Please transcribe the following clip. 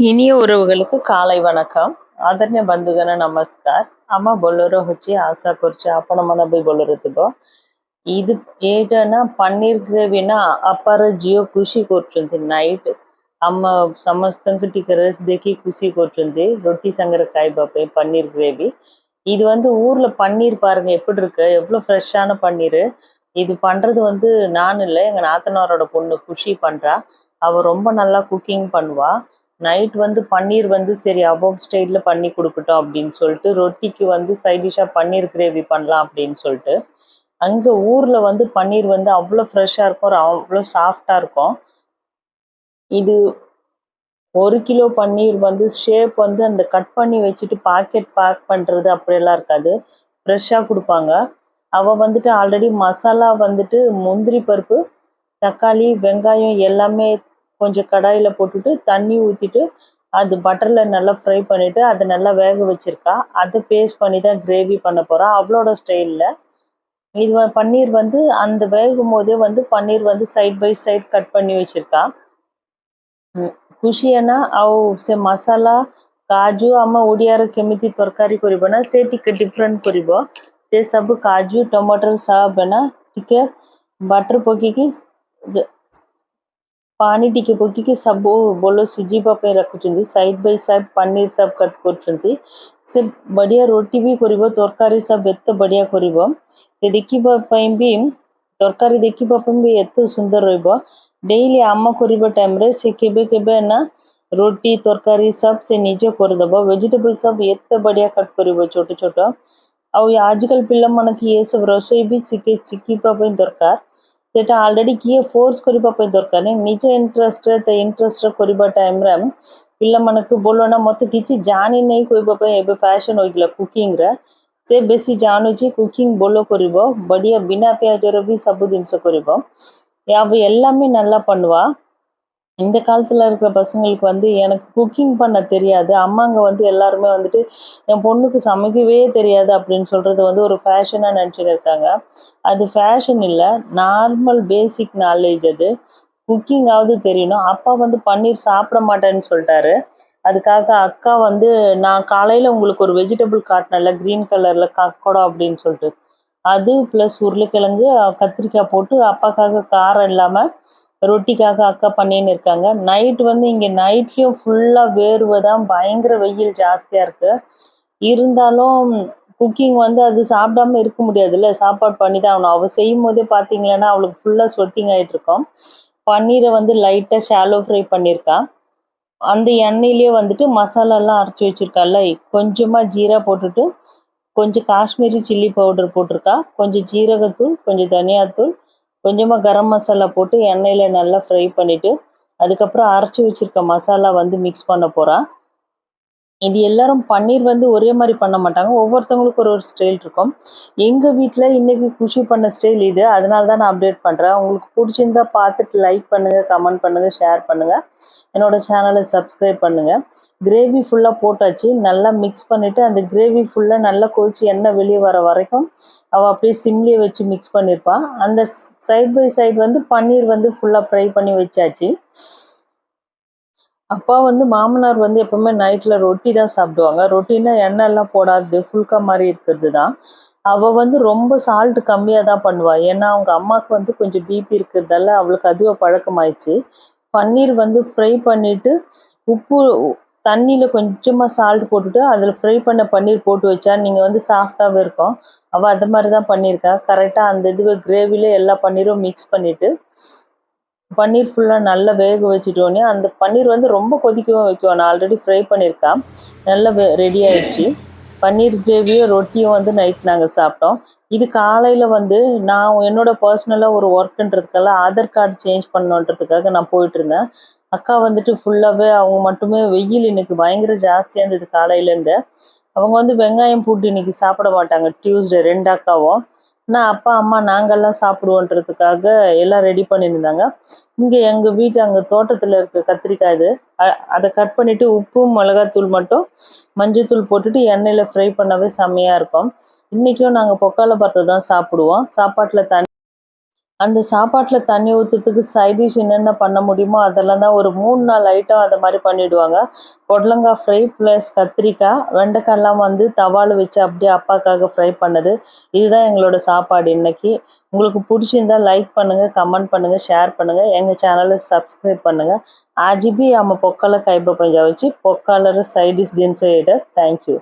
ಇನಿಯ ಉರವುಗಳಿಗೆ ಕಾಲೈ ವಣಕಂ ಆದರಣೀಯ ಬಂಧುಗಣ ನಮಸ್ಕಾರ ಅಮ್ಮ ಬೊಲ್ಲರು ಹೊಚ್ಚಿ ಆಸಾ ಕುರ್ಚಿ ಆಪಣ ಮನ ಬಿ ಬೊಲ್ಲರುತ್ತಿಗೋ ಇದು ಏಟನ ಪನ್ನೀರ್ ಗ್ರೇವಿನ ಅಪಾರ ಜಿಯೋ ಖುಷಿ ಕೊರ್ಚುಂತಿ ನೈಟ್ ಅಮ್ಮ ಸಮಸ್ತಂಕ ಟಿಕ ರಸ್ ದೇಕಿ ಖುಷಿ ಕೊರ್ಚುಂತಿ ರೊಟ್ಟಿ ಸಂಗರ ಕಾಯಿ ಬಾಪೆ ಪನ್ನೀರ್ ಗ್ರೇವಿ இது வந்து ஊர்ல பன்னீர் பாருங்க எப்படி இருக்கு எவ்வளோ ஃப்ரெஷ்ஷான பன்னீர் இது பண்றது வந்து நான் இல்லை எங்க நாத்தனாரோட பொண்ணு குஷி பண்றா அவ ரொம்ப நல்லா குக்கிங் பண்ணுவா நைட் வந்து பன்னீர் வந்து சரி அபோவ் ஸ்டைலில் பண்ணி கொடுக்கட்டும் அப்படின்னு சொல்லிட்டு ரொட்டிக்கு வந்து சைடிஷாக பன்னீர் கிரேவி பண்ணலாம் அப்படின்னு சொல்லிட்டு அங்கே ஊரில் வந்து பன்னீர் வந்து அவ்வளோ ஃப்ரெஷ்ஷாக இருக்கும் அவ்வளோ சாஃப்டாக இருக்கும். இது ஒரு கிலோ பன்னீர் வந்து ஷேப் வந்து அந்த கட் பண்ணி வச்சுட்டு பாக்கெட் பேக் பண்ணுறது அப்படியெல்லாம் இருக்காது. ஃப்ரெஷ்ஷாக கொடுப்பாங்க. அவள் வந்துட்டு ஆல்ரெடி மசாலா வந்துட்டு முந்திரி பருப்பு தக்காளி வெங்காயம் எல்லாமே கொஞ்சம் கடாயில் போட்டுட்டு தண்ணி ஊற்றிட்டு அது பட்டரில் நல்லா ஃப்ரை பண்ணிவிட்டு அதை நல்லா வேக வச்சுருக்கா அதை பேஸ்ட் பண்ணி தான் கிரேவி பண்ண போகிறா அவளோட ஸ்டைலில் இது வ- பன்னீர் வந்து அந்த வேகும் போதே வந்து பன்னீர் வந்து சைட் பை சைட் கட் பண்ணி வச்சுருக்கா ଖୁସିଏନା ଆଉ ସେ ମସଲା କାଜୁ ଆମ ଓଡ଼ିଆର କେମିତି ତରକାରୀ କରିବ ନା ସେ ଟିକେ ଡିଫରେଣ୍ଟ କରିବ ସେ ସବୁ କାଜୁ ଟମାଟର ସବ ନା ଟିକେ ବାଟର ପକେଇକି ଗ- ପାଣି ଟିକେ ପକେଇକି ସବୁ ବୋଲ ସିଝିବା ପାଇଁ ରଖୁଛନ୍ତି ସାଇଡ୍ ବାଇ ସାଇଡ୍ ପନିର ସବୁ କଟ୍ କରୁଛନ୍ତି ସେ ବଢ଼ିଆ ରୁଟି ବି କରିବ ତରକାରୀ ସବୁ ଏତେ ବଢ଼ିଆ କରିବ ସେ ଦେଖିବା ପାଇଁ ବି ତରକାରୀ ଦେଖିବା ପାଇଁ ବି ଏତେ ସୁନ୍ଦର ରହିବ ଡେଇଲି ଆମ କରିବା ଟାଇମ୍ରେ ସେ କେବେ କେବେ ନା ରୁଟି ତରକାରୀ ସବୁ ସେ ନିଜେ କରିଦେବ ଭେଜିଟେବଲ୍ ସବୁ ଏତେ ବଢ଼ିଆ କଟ୍ କରିବ ଛୋଟ ଛୋଟ ଆଉ ଆଜିକାଲି ପିଲାମାନଙ୍କୁ ଇଏ ସବୁ ରୋଷେଇ ବି ଶିଖେ ଶିଖିବା ପାଇଁ ଦରକାର ସେଟା ଅଲରେଡ଼ି କିଏ ଫୋର୍ସ କରିବା ପାଇଁ ଦରକାର ନାହିଁ ନିଜ ଇଣ୍ଟରେଷ୍ଟରେ ତ ଇଣ୍ଟରେଷ୍ଟରେ କରିବା ଟାଇମ୍ରେ ପିଲାମାନଙ୍କୁ ବୋଲ ନା ମୋତେ କିଛି ଜାଣିନେଇ କହିବା ପାଇଁ ଏବେ ଫ୍ୟାସନ୍ ହୋଇଗଲା କୁକିଂରେ ସେ ବେଶୀ ଜାଣୁଛି କୁକିଂ ବୋଲ କରିବ ବଢ଼ିଆ ବିନା ପିଆଜର ବି ସବୁ ଜିନିଷ କରିବ அவ எல்லாமே நல்லா பண்ணுவா இந்த காலத்தில் இருக்கிற பசங்களுக்கு வந்து எனக்கு குக்கிங் பண்ண தெரியாது. அம்மாங்க வந்து எல்லாருமே வந்துட்டு என் பொண்ணுக்கு சமைக்கவே தெரியாது அப்படின்னு சொல்கிறது வந்து ஒரு ஃபேஷனாக நினச்சிட்டு இருக்காங்க. அது ஃபேஷன் இல்லை நார்மல் பேசிக் நாலேஜ் அது. குக்கிங்காவது தெரியணும். அப்பா வந்து பன்னீர் சாப்பிட மாட்டேன்னு சொல்லிட்டாரு. அதுக்காக அக்கா வந்து நான் காலையில் உங்களுக்கு ஒரு வெஜிடபிள் காட்டினல க்ரீன் கலரில் கக்கடம் அப்படின்னு சொல்லிட்டு. அது ப்ளஸ் உருளைக்கிழங்கு கத்திரிக்காய் போட்டு அப்பாக்காக காரம் இல்லாமல் ரொட்டிக்காக அக்கா பண்ணின்னு இருக்காங்க. நைட் வந்து இங்கே நைட்லேயும் ஃபுல்லாக வேர்வை தான். பயங்கர வெயில் ஜாஸ்தியாக இருக்குது இருந்தாலும் குக்கிங் வந்து அது சாப்பிடாம இருக்க முடியாதுல்ல. சாப்பாடு பண்ணி தான் ஆகணும் அவள் செய்யும் போதே பார்த்தீங்களன்னா அவளுக்கு ஃபுல்லாக ஸ்வெட்டிங் ஆகிட்டுருக்கோம் பன்னீரை வந்து லைட்டாக ஷாலோ ஃப்ரை பண்ணியிருக்கா. அந்த எண்ணெயிலே வந்துட்டு மசாலாலாம் அரைச்சி வச்சிருக்கால கொஞ்சமாக ஜீரா போட்டுட்டு கொஞ்சம் காஷ்மீரி சில்லி பவுடர் போட்டிருக்கா. கொஞ்சம் ஜீரகத்தூள் கொஞ்சம் தனியாத்தூள் கொஞ்சமாக கரம் மசாலா போட்டு எண்ணெயில் நல்லா ஃப்ரை பண்ணிவிட்டு அதுக்கப்புறம் அரைச்சி வச்சிருக்க மசாலா வந்து மிக்ஸ் பண்ண போகிறா இது எல்லாரும் பன்னீர் வந்து ஒரே மாதிரி பண்ண மாட்டாங்க. ஒவ்வொருத்தவங்களுக்கும் ஒரு ஒரு ஸ்டைல் இருக்கும். எங்கள் வீட்டில் இன்னைக்கு குஷி பண்ண ஸ்டைல் இது. அதனால தான் நான் அப்டேட் பண்ணுறேன் உங்களுக்கு பிடிச்சிருந்தா பார்த்துட்டு லைக் பண்ணுங்கள் கமெண்ட் பண்ணுங்கள் ஷேர் பண்ணுங்கள் என்னோடய சேனலை சப்ஸ்கிரைப் பண்ணுங்கள் கிரேவி ஃபுல்லாக போட்டாச்சு. நல்லா மிக்ஸ் பண்ணிவிட்டு அந்த கிரேவி ஃபுல்லாக நல்லா கொதிச்சு எண்ணெய் வெளியே வர வரைக்கும் அவள் அப்படியே சிம்லியை வச்சு மிக்ஸ் பண்ணியிருப்பான் அந்த சைட் பை சைடு வந்து பன்னீர் வந்து ஃபுல்லாக ஃப்ரை பண்ணி வச்சாச்சு. அப்பா வந்து மாமனார் வந்து எப்பவுமே நைட்ல ரொட்டி தான் சாப்பிடுவாங்க. ரொட்டின்னா எண்ணெய் எல்லாம் போடாது ஃபுல்கா மாதிரி இருக்கிறது தான் அவ வந்து ரொம்ப சால்ட் கம்மியாக தான் பண்ணுவா. ஏன்னா அவங்க அம்மாவுக்கு வந்து கொஞ்சம் பிபி இருக்கிறதால அவளுக்கு அதுவே பழக்கமாயிடுச்சு. பன்னீர் வந்து ஃப்ரை பண்ணிட்டு உப்பு தண்ணியில் கொஞ்சமாக சால்ட் போட்டுட்டு அதில் ஃப்ரை பண்ண பன்னீர் போட்டு வச்சா நீங்கள் வந்து சாஃப்டாகவே இருக்கும். அவள் அது மாதிரி தான் பண்ணியிருக்கா. கரெக்டாக அந்த இதுவே கிரேவியில் எல்லா பன்னீரும் மிக்ஸ் பண்ணிவிட்டு பன்னீர் ஃபுல்லாக நல்லா வேக வச்சுட்டோன்னே அந்த பன்னீர் வந்து ரொம்ப கொதிக்கவும் வைக்கும். நான் ஆல்ரெடி ஃப்ரை பண்ணியிருக்கேன். நல்லா ரெடி ஆயிடுச்சு. பன்னீர் கிரேவியும் ரொட்டியும் வந்து நைட் நாங்கள் சாப்பிட்டோம். இது காலையில் வந்து நான் என்னோட பர்சனலாக ஒரு ஒர்க்குன்றதுக்கெல்லாம் ஆதார் கார்டு சேஞ்ச் பண்ணணுன்றதுக்காக நான் போயிட்டு இருந்தேன் அக்கா வந்துட்டு ஃபுல்லாகவே அவங்க மட்டுமே வெயில் இன்னைக்கு பயங்கர ஜாஸ்தியாக இருந்தது காலையிலேருந்து அவங்க வந்து வெங்காயம் பூண்டு இன்னைக்கு சாப்பிட மாட்டாங்க. டியூஸ்டே ரெண்டு அக்காவும். நான் அப்பா அம்மா நாங்கெல்லாம் சாப்பிடுவோன்றதுக்காக எல்லாம் ரெடி பண்ணியிருந்தாங்க. இங்கே எங்கள் வீட்டு அங்கே தோட்டத்தில் இருக்க கத்திரிக்காய் இது அ- அதை கட் பண்ணிவிட்டு உப்பு மிளகாத்தூள் மட்டும் மஞ்சத்தூள் போட்டுட்டு எண்ணெயில் ஃப்ரை பண்ணவே செம்மையாக இருக்கும். இன்றைக்கும் நாங்கள் பொக்கால பார்த்து தான் சாப்பிடுவோம். சாப்பாட்டில் தண்ணி அந்த சாப்பாட்டில் தண்ணி ஊற்றுறதுக்கு சைட் டிஷ் என்னென்ன பண்ண முடியுமோ அதெல்லாம் தான் ஒரு மூணு நாள் ஐட்டம் அதை மாதிரி பண்ணிவிடுவாங்க பொடலங்காய் ஃப்ரை ப்ளஸ் கத்திரிக்காய் வெண்டைக்காய்லாம் வந்து தவால் வச்சு அப்படியே அப்பாக்காக ஃப்ரை பண்ணது. இதுதான் எங்களோட சாப்பாடு இன்றைக்கி உங்களுக்கு பிடிச்சிருந்தால் லைக் பண்ணுங்கள் கமெண்ட் பண்ணுங்கள் ஷேர் பண்ணுங்கள் எங்கள் சேனலை சப்ஸ்கிரைப் பண்ணுங்கள் ఆర్జీబీ ఆమె పొక్కల కైబ வச்சு పొక్కల சைடிஷ் డిష్ దించేయట థ్యాంక్ యూ